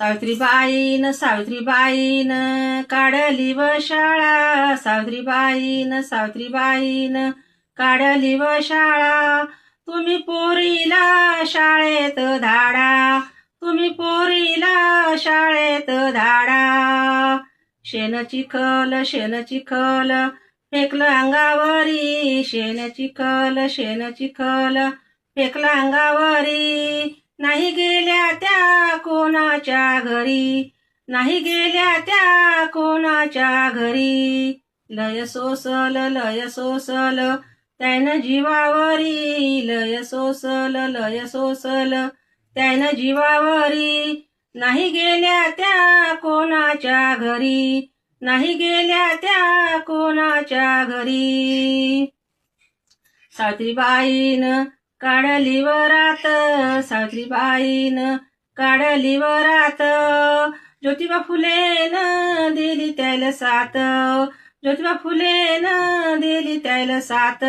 सावित्रीबाईन सावित्रीबाईन काढली व शाळा. सावित्रीबाईन सावित्रीबाईन काढली व शाळा. तुम्ही पोरीला शाळेत धाडा. तुम्ही पोरीला शाळेत धाडा. शेण चिखल शेण चिखल फेकलं अंगावरी. शेण चिखल शेण चिखल फेकलं अंगावरी. नाही गेल्या त्या कोणाच्या घरी? नाही गेल्या त्या कोणाच्या घरी? लय सोसल लय सोसल त्यानं जीवावरी. लय सोसल लय सोसल त्यानं जीवावरी. नाही गेल्या त्या कोणाच्या घरी? नाही गेल्या त्या कोणाच्या घरी? सावित्रीबाईन काढली वरात सावित्रीबाईन काढली वरात. ज्योतिबा फुलेन दिली त्याला साथ. ज्योतिबा फुलेन दिली त्याला साथ.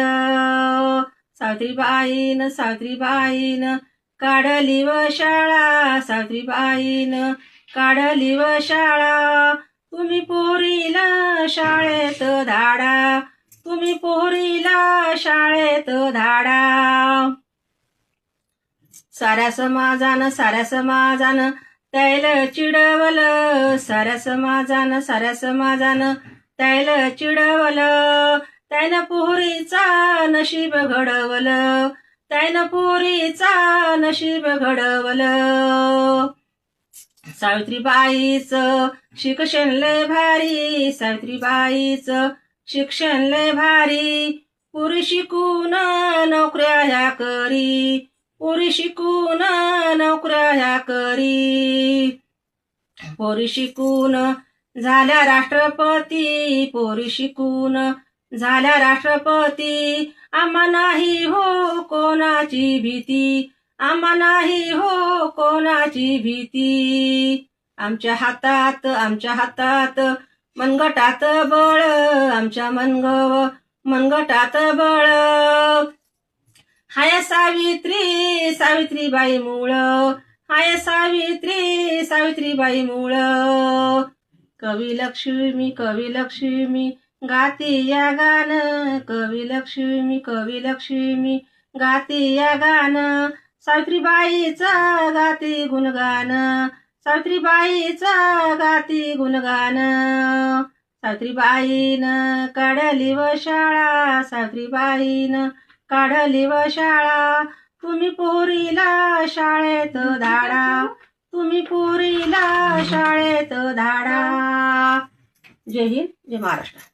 सावित्रीबाईन सावित्रीबाईन काढली व शाळा. सावित्रीबाईन काढली व शाळा. तुम्ही पोरीला शाळेत धाडा. तुम्ही पोरीला शाळेत धाडा. साऱ्या समाजानं साऱ्या समाजानं त्याला चिडवल. साऱ्या समाजानं साऱ्या समाजानं त्याला चिडवलं. त्यानं पोरीचा नशीब घडवलं. त्यानं पोरीचा नशीब घडवलं. सावित्रीबाईचं शिक्षण लय भारी. सावित्रीबाईचं शिक्षण लय भारी. पुरी शिकून नोकऱ्या ह्या करी? पोरी शिकून नोकऱ्या ह्या करी. पोरी शिकून झाल्या राष्ट्रपती पोरी शिकून झाल्या राष्ट्रपती. आम्हा नाही हो कोणाची भीती आम्हा नाही हो कोणाची भीती. आमच्या हातात आमच्या हातात मनगटात बळ आमच्या मनगव मनगटात बळ. हाय सावित्री सावित्रीबाई मूळ. हाय सावित्री सावित्रीबाई मूळ. कवी लक्ष्मी कवी लक्ष्मी गाती या गान कवी लक्ष्मी कवी लक्ष्मी गाती या गान सावित्रीबाईचा गाती गुणगान सावित्रीबाईचा गाती गुणगान सावित्रीबाईन काढली व शाळा. सावित्रीबाईन काढली व शाळा. तुम्ही पोरीला शाळेत धाडा. तुम्ही पोरीला शाळेत धाडा. जय हिंद जय महाराष्ट्र.